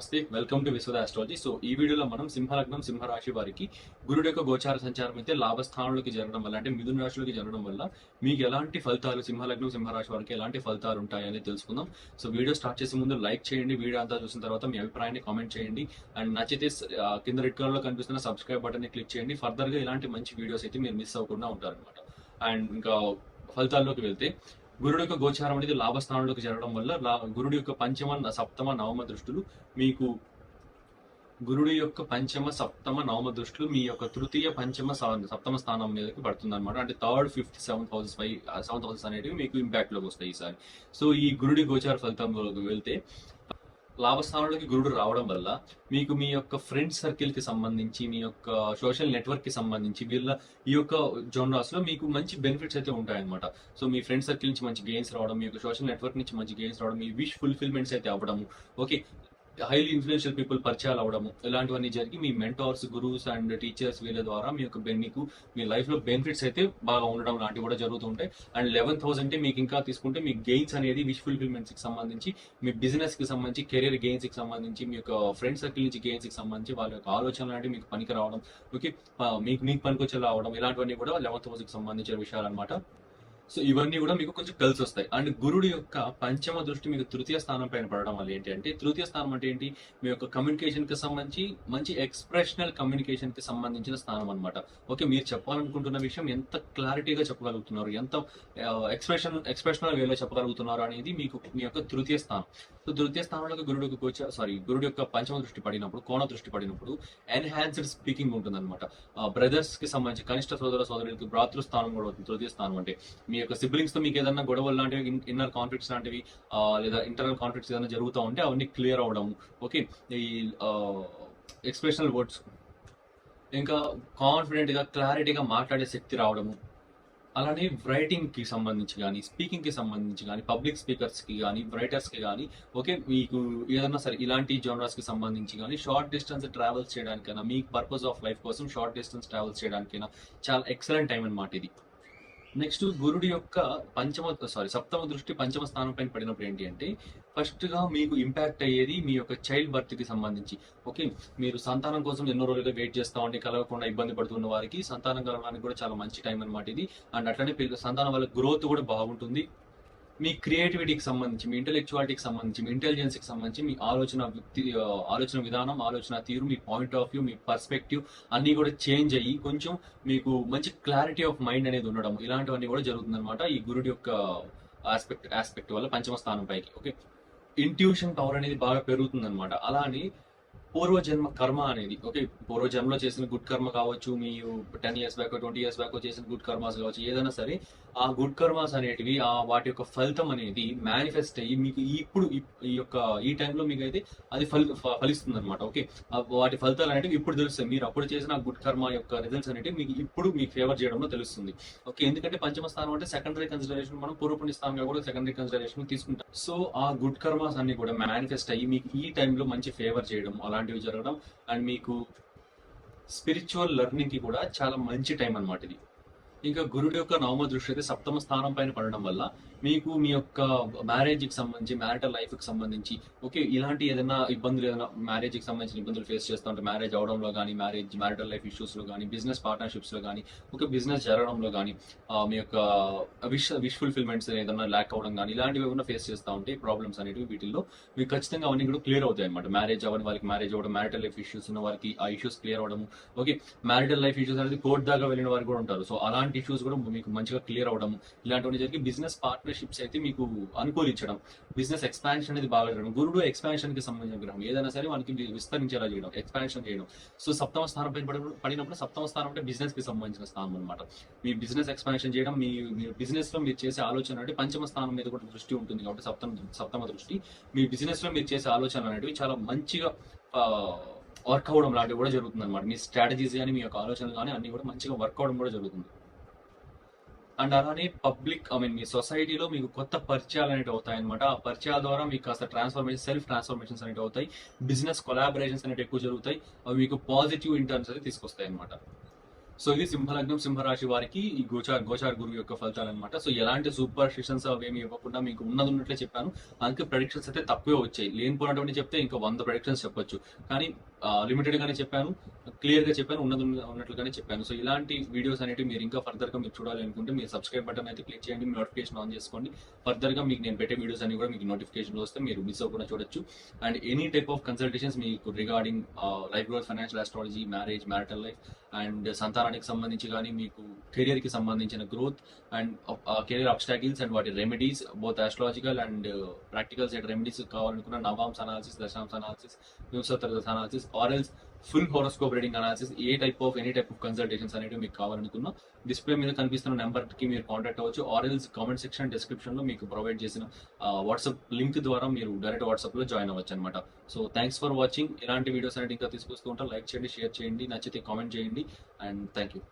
నమస్తే welcome to Vishwada astrology so ఈ వీడియోలో మనం సింహలగ్నం సింహరాశి వారికి గురుడు యొక్క గోచార సంచారం అయితే లాభస్థానంలోకి జరగడం వల్ల అంటే మిథున రాశిలోకి జరగడం వల్ల మీకు ఎలాంటి ఫలితాలు సింహలగ్నం సింహరాశి వారికి ఎలాంటి ఫలితాలు ఉంటాయని తెలుసుకుందాం. సో వీడియో స్టార్ట్ చేసే ముందు లైక్ చేయండి వీడియో అంతా చూసిన తర్వాత మీ అభిప్రాయాన్ని కామెంట్ చేయండి. అండ్ నచ్చితే కింద రెడ్ కలర్లో కనిపిస్తున్న సబ్స్క్రైబ్ బటన్ క్లిక్ చేయండి. ఫర్దర్గా ఇలాంటి మంచి వీడియోస్ అయితే మీరు మిస్ అవ్వకుండా ఉంటారనమాట అండ్ ఇంకా ఫలితాల్లోకి వెళ్తే గురుడు యొక్క గోచారం అనేది లాభస్థానంలోకి జరగడం వల్ల లా- గురుడు యొక్క పంచమ సప్తమ నవమ దృష్టులు మీకు గురుడు యొక్క పంచమ సప్తమ నవమ దృష్టిలు మీ యొక్క తృతీయ పంచమ సప్తమ స్థానం మీదకి పడుతుంది అనమాట అంటే third fifth seventh houses five seventh houses అనేటివి మీకు ఇంపాక్ట్లోకి వస్తాయి ఈసారి. సో ఈ గురుడి గోచార ఫలితంలోకి వెళ్తే లాభస్థానంలోకి గురుడు రావడం వల్ల మీకు మీ యొక్క ఫ్రెండ్ సర్కిల్కి సంబంధించి మీ యొక్క సోషల్ నెట్వర్క్కి సంబంధించి వీళ్ళ ఈ యొక్క జోనరాస్లో మీకు మంచి బెనిఫిట్స్ అయితే ఉంటాయన్నమాట. సో మీ ఫ్రెండ్ సర్కిల్ నుంచి మంచి గెయిన్స్ రావడం మీ యొక్క సోషల్ నెట్వర్క్ నుంచి మంచి గెయిన్స్ రావడం మీ విష్ ఫుల్ఫిల్మెంట్స్ అయితే అవ్వడము. ఓకే హైలీ ఇన్ఫ్లుయెన్షియల్ పీపుల్ పరిచయాలు అవ్వడము ఇలాంటివన్నీ జరిగి మీ మెంటార్స్ గురువుస్ అండ్ టీచర్స్ వీళ్ళ ద్వారా మీ యొక్క బెన్నికు మీకు మీ లైఫ్లో బెనిఫిట్స్ అయితే బాగా ఉండడం లాంటివి కూడా జరుగుతుంటాయి అండ్ లెవెన్ థౌసండ్ మీకు ఇంకా తీసుకుంటే మీ గెయిన్స్ అనేది విష్ ఫుల్ఫిల్మెంట్స్కి సంబంధించి మీ బిజినెస్కి సంబంధించి కెరీర్ గెయిన్స్కి సంబంధించి మీ యొక్క ఫ్రెండ్ సర్కిల్ నుంచి గెయిన్స్కి సంబంధించి వాళ్ళ యొక్క ఆలోచన లాంటివి మీకు పనికి రావడం ఓకే మీకు మీకు పనికొచ్చేలా అవడం ఇలాంటివన్నీ కూడా లెవెన్ హౌస్కి సంబంధించిన విషయాలు అనమాట సో ఇవన్నీ కూడా మీకు కొంచెం కలిసి వస్తాయి. అండ్ గురుడు యొక్క పంచమ దృష్టి మీకు తృతీయ స్థానం పైన పడడం వల్ల ఏంటి అంటే తృతీయ స్థానం అంటే ఏంటి? మీ యొక్క కమ్యూనికేషన్కి సంబంధించి మంచి ఎక్స్ప్రెషనల్ కమ్యూనికేషన్కి సంబంధించిన స్థానం అనమాట ఓకే మీరు చెప్పాలనుకుంటున్న విషయం ఎంత క్లారిటీగా చెప్పగలుగుతున్నారు ఎంత ఎక్స్ప్రెషన్ ఎక్స్ప్రెషనల్ వేలో చెప్పగలుగుతున్నారు అనేది మీకు మీ యొక్క తృతీయ స్థానం. సో తృతీయ స్థానంలో గురుడు యొక్క సారీ గురుడు యొక్క పంచమ దృష్టి పడినప్పుడు కోణ దృష్టి పడినప్పుడు ఎన్హాన్స్డ్ స్పీకింగ్ ఉంటుంది అనమాట బ్రదర్స్కి సంబంధించి కనిష్ట సోదర సోదరులకి భ్రాతృ స్థానం కూడా అవుతుంది తృతీయ స్థానం అంటే. మీ యొక్క సిబ్లింగ్స్తో మీకు ఏదైనా గొడవలు లాంటివి ఇన్నర్ కాన్ఫ్లిక్ట్స్ లాంటివి లేదా ఇంటర్నల్ కాన్ఫ్లిక్ట్స్ ఏదైనా జరుగుతూ ఉంటే అవన్నీ క్లియర్ అవడం. ఓకే ఈ ఎక్స్ప్రెషనల్ వర్డ్స్ ఇంకా కాన్ఫిడెంట్గా క్లారిటీగా మాట్లాడే శక్తి రావడము. అలానే రైటింగ్కి సంబంధించి కానీ స్పీకింగ్కి సంబంధించి కానీ పబ్లిక్ స్పీకర్స్కి కానీ రైటర్స్కి కానీ ఓకే మీకు ఏదన్నా సరే ఇలాంటి జోనర్స్కి సంబంధించి కానీ షార్ట్ డిస్టెన్స్ ట్రావెల్స్ చేయడానికైనా మీ పర్పస్ ఆఫ్ లైఫ్ కోసం షార్ట్ డిస్టెన్స్ ట్రావెల్స్ చేయడానికైనా చాలా ఎక్సలెంట్ టైం అన్నమాట ఇది. నెక్స్ట్ గురుడి యొక్క పంచమ సారీ సప్తమ దృష్టి పంచమ స్థానం పైన పడినప్పుడు ఏంటి అంటే ఫస్ట్గా మీకు ఇంపాక్ట్ అయ్యేది మీ యొక్క చైల్డ్ బర్త్కి సంబంధించి. ఓకే మీరు సంతానం కోసం ఎన్నో రోజులుగా వెయిట్ చేస్తా ఉంటే కలగకుండా ఇబ్బంది పడుతున్న వారికి సంతానం కలగడానికి కూడా చాలా మంచి టైం అన్నమాట ఇది. అండ్ అట్లనే సంతానం వల్ల గ్రోత్ కూడా బాగుంటుంది. మీ క్రియేటివిటీకి సంబంధించి మీ ఇంటెలెక్చువాలిటీకి సంబంధించి మీ ఇంటెలిజెన్స్కి సంబంధించి మీ ఆలోచన వ్యక్తి ఆలోచన విధానం ఆలోచన తీరు మీ పాయింట్ ఆఫ్ వ్యూ మీ పర్స్పెక్టివ్ అన్ని కూడా చేంజ్ అయ్యి కొంచెం మీకు మంచి క్లారిటీ ఆఫ్ మైండ్ అనేది ఉండడం ఇలాంటివన్నీ కూడా జరుగుతుంది ఈ గురుడి యొక్క ఆస్పెక్ట్ ఆస్పెక్ట్ వల్ల పంచమ స్థానం పైకి. ఓకే ఇంట్యూషన్ పవర్ అనేది బాగా పెరుగుతుంది అనమాట అలానే పూర్వజన్మ కర్మ అనేది. ఓకే పూర్వజన్మలో చేసిన గుడ్ కర్మ కావచ్చు మీ ten years back twenty years back చేసిన గుడ్ కర్మాస్ కావచ్చు ఏదైనా సరే ఆ గుడ్ కర్మాస్ అనేటివి ఆ వాటి యొక్క ఫలితం అనేది మేనిఫెస్ట్ అయ్యి మీకు ఇప్పుడు ఈ- యొక్క ఈ టైంలో మీకు అయితే అది ఫలి ఫలిస్తుంది అనమాట ఓకే వాటి ఫలితాలు అనేటివి ఇప్పుడు తెలుస్తాయి. మీరు అప్పుడు చేసిన గుడ్ కర్మ యొక్క రిజల్ట్స్ అనేటివి మీకు ఇప్పుడు మీకు ఫేవర్ చేయడంలో తెలుస్తుంది. ఓకే ఎందుకంటే పంచమ స్థానం అంటే సెకండరీ కన్సిడరేషన్ మనం పూర్వపుణ్య స్థానంగా కూడా సెకండరీ కన్సిడరేషన్ తీసుకుంటాం. సో ఆ గుడ్ కర్మాస్ అన్ని కూడా మేనిఫెస్ట్ అయ్యి మీకు ఈ టైంలో మంచి ఫేవర్ చేయడం అలాంటివి జరగడం. అండ్ మీకు స్పిరిచువల్ లెర్నింగ్కి కూడా చాలా మంచి టైం అన్నమాట ఇది. ఇంకా గురుడు యొక్క నవమ దృష్టి అయితే సప్తమ స్థానం పైన పడడం వల్ల మీకు మీ యొక్క మ్యారేజ్కి సంబంధించి మ్యారిటల్ లైఫ్కి సంబంధించి ఓకే ఇలాంటి ఏదైనా ఇబ్బందులు ఏదైనా మ్యారేజ్కి సంబంధించిన ఇబ్బందులు ఫేస్ చేస్తూ ఉంటే మ్యారేజ్ అవడంలో కానీ మ్యారేజ్ మ్యారిటల్ లైఫ్ ఇష్యూస్లో కానీ బిజినెస్ పార్ట్నర్షిప్స్లో కానీ ఒక బిజినెస్ జరగడంలో కానీ మీ యొక్క విష్ విష్ ఫుల్ఫిల్మెంట్స్ ఏదైనా ల్యాక్ అవ్వడం కానీ ఇలాంటివి ఏమైనా ఫేస్ చేస్తూ ఉంటే ప్రాబ్లమ్స్ అనేవి వీటిల్లో మీకు ఖచ్చితంగా అవన్నీ కూడా క్లియర్ అవుతాయి అనమాట మ్యారేజ్ అవ్వని వాళ్ళకి మ్యారేజ్ అవ్వడం మ్యారిటల్ లైఫ్ ఇష్యూస్ ఉన్న వారికి ఆ ఇష్యూస్ క్లియర్ అవ్వడం ఓకే మ్యారిటల్ లైఫ్ ఇష్యూస్ అనేది కోర్ట్ దాకా వెళ్ళిన వారు కూడా ఉంటారు. సో అలాంటి ఇష్యూస్ కూడా మీకు మంచిగా క్లియర్ అవడం ఇలాంటివన్నీ జరిగి బిజినెస్ పార్ట్నర్షిప్స్ అయితే మీకు అనుకూలించడం బిజినెస్ ఎక్స్పాన్షన్ అనేది బాగా జరగడం గురుడు ఎక్స్పాన్షన్కి సంబంధించిన గ్రహం ఏదైనా సరే మనకి విస్తరించేలా చేయడం ఎక్స్పాన్షన్ చేయడం. సో సప్తమ స్థానం పైన పడినప్పుడు- సప్తమ స్థానం అంటే బిజినెస్కి సంబంధించిన స్థానం అనమాట మీ బిజినెస్ ఎక్స్పాన్షన్ చేయడం మీ బిజినెస్లో మీరు చేసే ఆలోచన అంటే పంచమ స్థానం మీద కూడా దృష్టి ఉంటుంది కాబట్టి సప్తమ సప్తమ దృష్టి. మీ బిజినెస్లో మీరు చేసే ఆలోచనలు అనేటివి చాలా మంచిగా వర్క్ అవ్వడం లాంటివి కూడా జరుగుతుంది అనమాట మీ స్ట్రాటజీస్ కానీ మీ యొక్క ఆలోచనలు కానీ అన్ని కూడా మంచిగా వర్క్ అవడం కూడా జరుగుతుంది. అండ్ అలానే పబ్లిక్ ఐ మీన్ మీ సొసైటీలో మీకు కొత్త పరిచయాలు అనేవి అవుతాయి అనమాట ఆ పరిచయాల ద్వారా మీకు కాస్త ట్రాన్స్ఫర్మేషన్ సెల్ఫ్ ట్రాన్స్ఫర్మేషన్స్ అనేవి అవుతాయి. బిజినెస్ కొలాబరేషన్స్ అనేవి ఎక్కువ జరుగుతాయి. అవి మీకు పాజిటివ్ ఇంటర్న్స్ అయితే తీసుకొస్తాయి అనమాట సో ఇది సింహలగ్నం సింహరాశి వారికి ఈ గోచార్ గోచార్ గురువు యొక్క ఫలితాలు అనమాట సో ఎలాంటి సూపర్ స్టిషన్స్ అవేమి ఇవ్వకుండా మీకు ఉన్నది ఉన్నట్లే చెప్పాను. అందుకే ప్రొడిక్షన్స్ అయితే తక్కువే వచ్చాయి. లేనిపోయినటువంటి చెప్తే ఇంకా వంద ప్రొడిక్షన్స్ చెప్పొచ్చు. కానీ లిమిటెడ్ గానే చెప్పాను. క్లియర్గా చెప్పాను ఉన్నది ఉన్నట్లుగానే చెప్పాను. సో ఇలాంటి వీడియోస్ అనేవి మీరు ఇంకా ఫర్దర్గా మీరు చూడాలి అనుకుంటే మీరు సబ్స్క్రైబ్ బటన్ అయితే క్లిక్ చేయండి మీ నోటిఫికేషన్ ఆన్ చేసుకోండి. ఫర్దర్గా మీకు నేను పెట్టే వీడియోస్ అన్ని కూడా మీకు నోటిఫికేషన్ వస్తే మీరు మిస్ అవ్వకుండా చూడొచ్చు. And any type of consultations మీకు regarding life growth financial astrology marriage marital life and సంతాన సంతానానికి సంబంధించి కానీ మీకు కెరియర్కి సంబంధించిన growth and career obstacles and వాటి remedies both astrological and practical side remedies కావాలనుకున్న Navamsa analysis Dasamsa analysis Vimshottari analysis ఆర్ఎల్స్ full horoscope reading analysis a type of any type of consultations అనేవి మీకు కావాలనుకున్నా డిస్ప్లే మీద కనిపిస్తున్న నెంబర్కి మీరు కాంటాక్ట్ అవ్వచ్చు ఆర్ఎల్స్ కామెంట్ సెక్షన్ డిస్క్రిప్షన్లో మీకు ప్రొవైడ్ చేసిన వాట్సాప్ లింక్ ద్వారా మీరు డైరెక్ట్ వాట్సాప్లో జాయిన్ అవ్వచ్చు అనమాట సో థ్యాంక్స్ ఫర్ వాచింగ్ ఇలాంటి వీడియోస్ అనేవి ఇంకా తీసుకొస్తూ ఉంటాం. లైక్ చేయండి షేర్ చేయండి నచ్చితే కామెంట్ చేయండి అండ్ థ్యాంక్ యూ